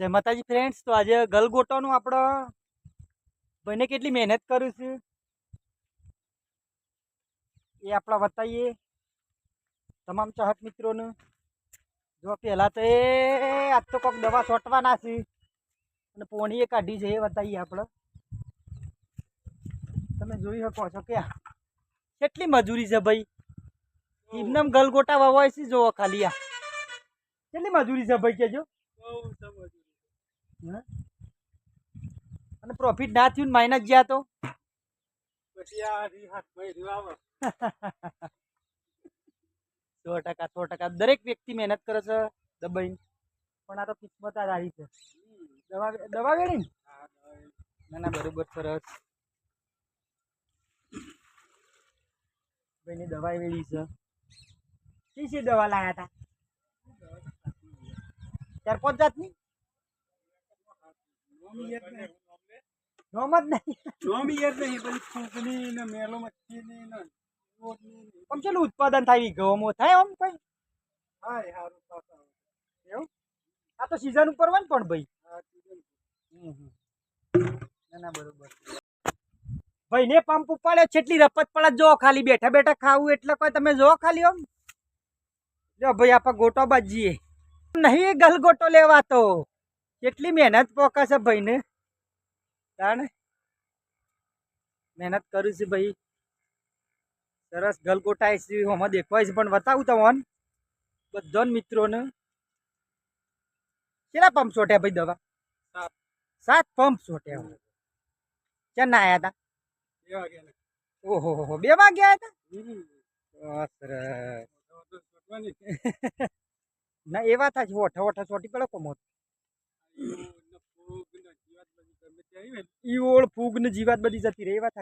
જય માતાજી ફ્રેન્ડ્સ તો આજે ગલગોટાનું આપણે ભાઈને કેટલી મહેનત કરું છું? એ આપણા બતાવીએ. તમામ ચાહક મિત્રોને. જો પહેલાં તો એ, આજ તો કોઈક દવા છોટવાના છે. અને પોણીએ કાઢી છે, એ બતાવીએ આપણે તમે જોઈ શકો છો કે કેટલી મજૂરી છે ભાઈ. એમનેમ ગલગોટા વવાય છે જોવો ખાલી આ. કેટલી મજૂરી છે ભાઈ, કેજો. હે? અને પ્રોફિટ ના થયું માઇનસ ગયા તો? સો ટકા સો ટકા. દરેક વ્યક્તિ મહેનત કરે છે દબાઈ પણ આ તો કિસ્મત આ આવી છે. દવા દવા વેણી ને? ના બરોબર સરસ. ભાઈની દવા વેળી છે. શી શી દવા લાયા હતા ચાર પાંચ જાતની? નોમ જ નહીં. આમ ચેલું ઉત્પાદન થાય ઘઉંમાં થાય આમ કઈ? એવું? આ તો સીઝન ઉપર હોય ને પણ ભાઈ. ના ના બરોબર. ભાઈ ને પંપ ઉપાડ્યો છેટલી રપત પડે જો ખાલી બેઠા બેઠા ખાવું એટલે કોઈ તમે જો ખાલી આમ. જો ભાઈ આપણે ગોટો બાજીએ. નહીં ગલગોટો લેવાતો. કેટલી મહેનત પોકા છે ભાઈને. તાણે મહેનત કરું છું ભાઈ. સરસ ગલગોટા છે આમાં દેખવાય છે પણ બતાવું તમને. બધા મિત્રોને. કેટલા પંપ છોટ્યા ભાઈ દવા? સાત. પંપ છોટ્યા ક્યાં ના આવ્યા હતા ઓહો બે વાગ્યા હતા સરસ. ના એવા થાય ઓઠા ઓઠા ચોટી પડે કોમો ઈ ઓળ ફૂગ ને જીવાત બધી જતી રહે વાત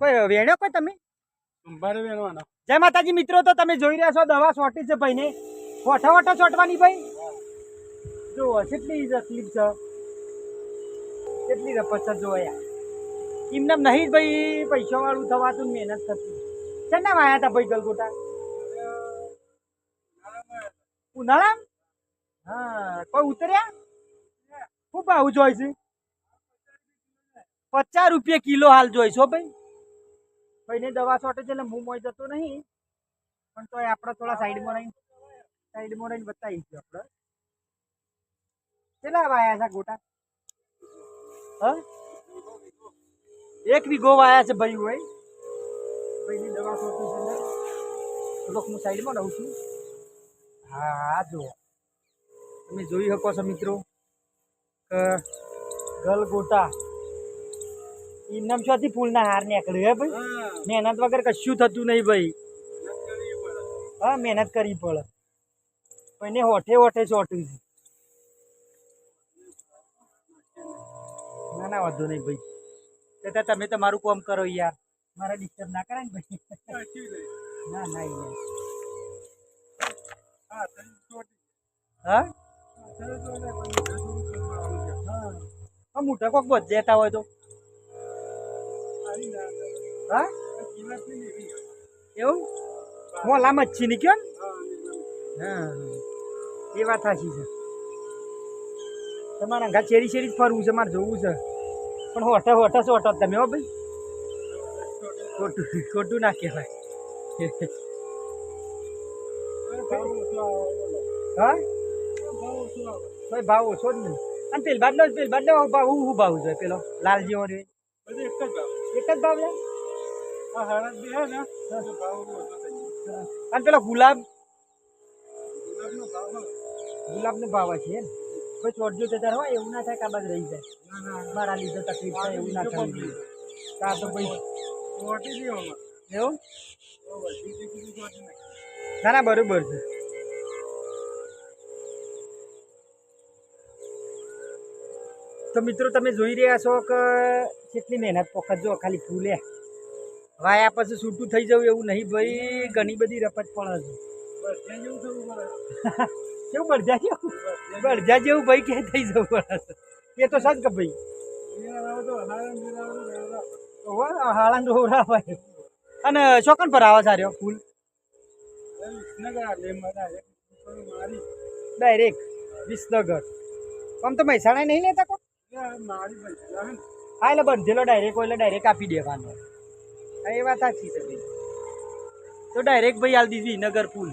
કોઈ વેણ્યો કોઈ તમે? જય માતાજી મિત્રો તો તમે જોઈ રહ્યા છો દવા છોટી છે ભાઈને. ઓઠા ઓઠા છોટવાની ભાઈ? જો કેટલી તકલીફ છે. કેટલી રપત છે જો યાર. એમને નહીં ભાઈ પૈસા વાળું થવાતું મહેનત થતી. શેના આવ્યા હતા ભાઈ ગલગોટા? ઉનાળા હા કોઈ ઉતર્યા? શું ભાવ જોઈ છે? પચાસ રૂપિયા કિલો હાલ જોઈશો ભાઈ. ભાઈને દવા છોટે છે એટલે હું મોય જતો નહીં. પણ તોય આપણે થોડા સાઈડમાં રહીને સાઈડમાં રહીને બતાવીશું આપણે. કેટલા વાયા છે ગોટા? હ? એક વીઘો વાયા છે ભાઈ હોય. ભાઈની દવા છોટી છે ને થોડોક હું સાઈડમાં રહું છું. હા આ જુઓ. તમે જોઈ શકો છો મિત્રો. કે ગલગોટા. શોથી ફૂલના હાર નીકળે હે ભાઈ. મહેનત વગર કશું થતું નહીં ભાઈ. હા મહેનત કરવી પડે. પણ હોઠે હોઠે ચોટ્યું છે. ના ના વાંધો નહીં ભાઈ. તો તો તમે તમારું કામ કરો યાર. મારા ડિસ્ટર્બ ના કરે ને ભાઈ. ના ના યાર. હા? હા મોટા કોક બધ દેતા હોય તો. હા? એવું? મોલા મચ્છી ની? કયો હા. એ વાત સાચી છે. તમારા ઘા ચેરી ચેરી જ ફરવું છે, મારે જોવું છે. પણ હોટા હોટા છો હોટા તમે હો ભાઈ? ખોટું ખોટું ના કહેવાય. હા. ભાઈ ભાવ ઓછો જ નહીં અને પેલ બાદલો પેલ બાદલો ભાવ હું ભાવ છે પેલો લાલ જેવો રે એક જ ભાવ. લે અને પેલો ગુલાબ? ગુલાબ નો ભાવ છે ને. કોઈ ચોટજો તો તારે હોય એવું ના થાય કાબાદ રહી જાય. મારા લીધે તકલીફ થાય એવું ના થાય. કા તો ભાઈ એવું? ના ના બરોબર છે. તો મિત્રો તમે જોઈ રહ્યા છો કે કેટલી મહેનત પોખત જો ખાલી ફૂલે વાયા પછી છૂટું થઈ જવું એવું નહીં ભાઈ ઘણી બધી રપત પણ છે કેવું બળજા જેવું? બળજા જેવું ભાઈ કે થઈ જવું પડે. એ તો સાચ કે ભાઈ? ઓહો, રોવરા ભાઈ. અને ચોકન પર આવે સાર્યો ફૂલ? ડાયરેક્ટ વિસનગર. આમ તો મહેસાણા નહીં લેતા કોઈ? હે એટલે બંધેલો ડાયરેક્ટ હોય એટલે ડાયરેક્ટ આપી દેવાનો. હા એ વાત સાચી છે ભાઈ. તો ડાયરેક્ટ ભાઈ હાલ દીધી નગર પુલ.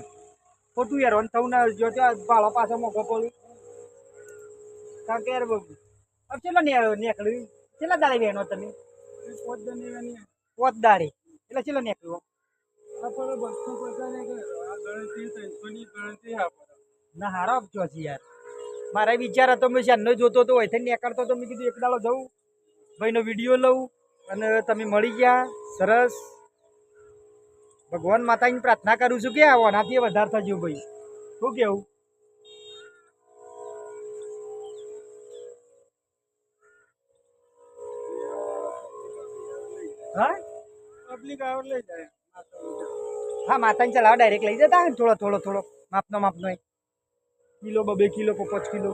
ખોટું યાર ઓન થવું ના જો ભાડો પાછો મોકો પડ્યું. કારણ કે યાર હવે ચેલો નીકળ્યું? ચેલા દાડે વેનો તમે? પોત દાડે. એટલે ચેલો નીકળ્યો? ના હારો આપજો છે યાર. મારા વિચાર હતો મેં શાનનો જોતો હતો અહીંથી નીકળતો તો મેં કીધું એક દાડો જવું ભાઈનો વીડિયો લઉં અને તમે મળી ગયા સરસ. ભગવાન માતાની પ્રાર્થના કરું છું કે આવો આનાથી વધારે થજો ભાઈ. શું કેવું? હા? પબ્લિક આવડ લઈ જાય. માતા પિતા. હા માતાને ચલાવો ડાયરેક્ટ લઈ જતા થોડો થોડો થોડો. માપનો માપનો કિલો બે કિલો કે પાંચ કિલો.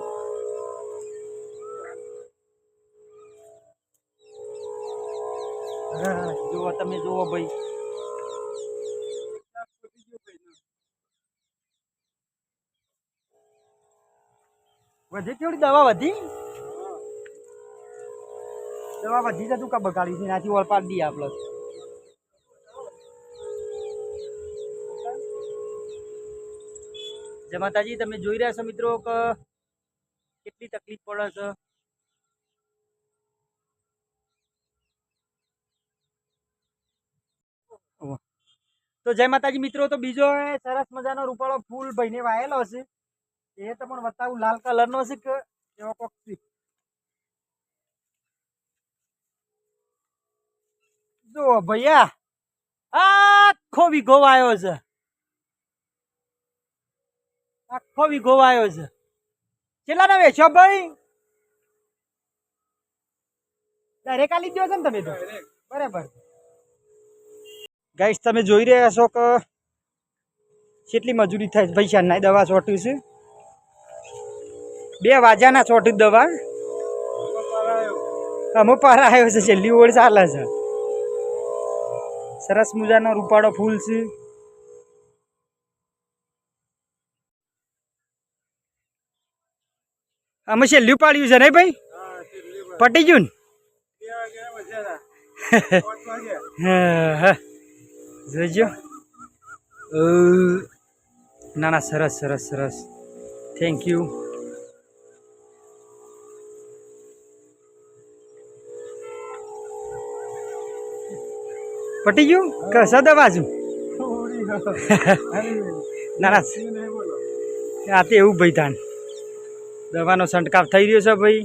જુઓ તમે જુઓ ભાઈ. વધી કેવડી દવા વધી? દવા વધી જતું કા બગાડી છે નાથી ઓળપાડી દઈએ આપણે જય માતાજી, તમે જોઈ રહ્યા છો મિત્રો કેટલી તકલીફ પડે છે. તો જય માતાજી મિત્રો, તો બીજો સરસ મજાનો રૂપાળો ફૂલ ભાઈને વાયેલો હશે એ તમને બતાવું, લાલ કલરનો છે કે એવો કોક છે? જુઓ ભૈયા, આખો વીઘો વાયો છે. આખો વિઘો આવ્યો છે. કેટલા ને વેચો ભાઈ? ડાયરેક્ટ આલી જ દો છો ને તમે તો? બરાબર. ગાઈસ તમે જોઈ રહ્યા છો કે કેટલી મજૂરી થાય ભાઈ શાનના દવા ચોટ્યું છે. બે વાજાના ચોટ્યું દવા. અમો પાર આવ્યો છે. છેલ્લી ઓળ ચાલે છે. સરસ મજાનો રૂપાળો ફૂલ છે. અમે છેલ્લું પાડ્યું છે નહીં ભાઈ. પટી ગયું. ને. જોઈજો ના ના સરસ સરસ સરસ થેન્ક યુ પટી ગયું કે સદા બાજુ. ના ના આ તે એવું ભાઈ તાન દવાનો છંટકાવ થઈ રહ્યો છે ભાઈ.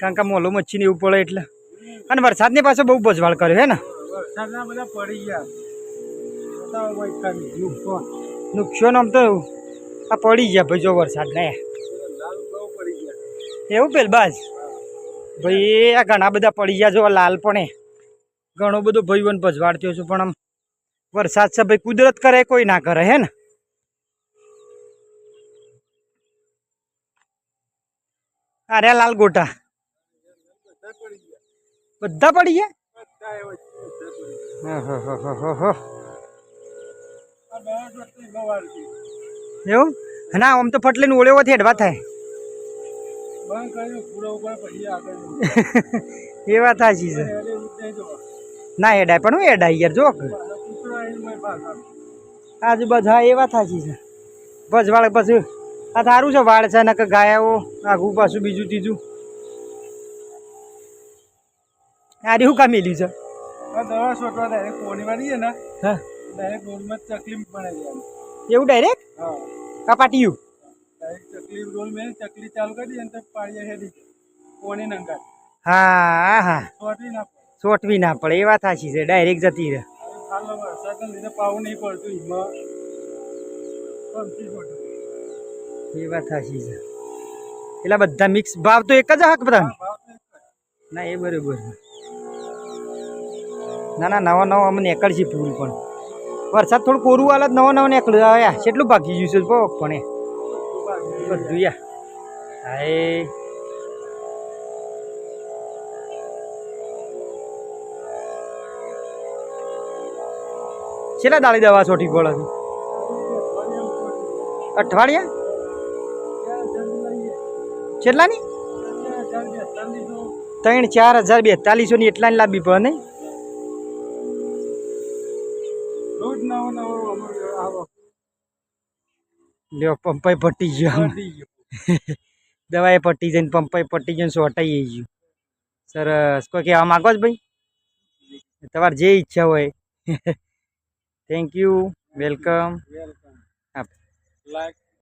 કારણ કે મોલું મચ્છીને એવું પડે એટલે. અને વરસાદની પાછો બહુ બજવાળ કર્યો હે ને. વરસાદના બધા પડી ગયા. નુકસાન આમ તો આ પડી ગયા ભાઈ જો વરસાદ ને એવું પેલ બાજ ભાઈ આ ઘણા બધા પડી ગયા જો લાલ પણ. ઘણો બધો ભાઈ વન ભજવાડ થયો છું પણ આમ વરસાદ છે ભાઈ કુદરત કરે કોઈ ના કરે હે ને. અરે લાલ ગોટા. બધા પડી ગયા. એવું? ના આમ તો ફટલે ઓળેવાથી હેડવા થાય. એ વાત સાચી છે. ના એડાય પણ હું એડાય યાર, જો. આજુબાજુ, હા, એ વાત સાચી છે. બસ, વાળ પછી આ સારું છે વાળ છે ને કે ગાયાઓ આઘું પાછું બીજું ત્રીજું. આરી શું કામ મેલ્યું છે. દવા છોટવા ડાયરેક્ટ વાળી છે ને હા. ડાયરેક્ટ રોલમાં તકલીફ પડે એવું ડાયરેક્ટ હા. કપાટીયું ડાયરેક્ટ ચકલી રોલ મેં ચકલી ચાલુ કરી દઈએ તો પાડીએ હેડી પોણી નંગાત હા હા છોટવી ના પડે. ના પડે એ વાત સાચી છે ડાયરેક્ટ જતી રહે. હાલ વરસાદને લીધે પાવું નહીં પડતું છોટું એ વાત સાચી છે. એટલે બધા મિક્સ ભાવ તો એક જ હક બધા. ના, એ બરોબર ના ના, નવા નવા અમને નીકળશે ફૂલ પણ. વરસાદ થોડું કોરું હાલ જ નવા નવા નીકળ્યું આવ્યા કેટલું ભાગી ગયું છે બહુ પણ બધું હા એ. છેલ્લા દાળી દવા છોટી પડે અઠવાડિયા? કેટલાની? બેતાલીસ નો ત્રણ ચાર હજાર બેતાલીસોની એટલાની લાંબી પડે નહીં? લ્યો પંપાઈ પટી ગયો દવાએ પટી જઈને પંપાઈ પટી જઈને સોટાઈ ગયું. સરસ. કોઈ કહેવા માગો છો ભાઈ? તમારે જે ઈચ્છા હોય. Thank you welcome welcome like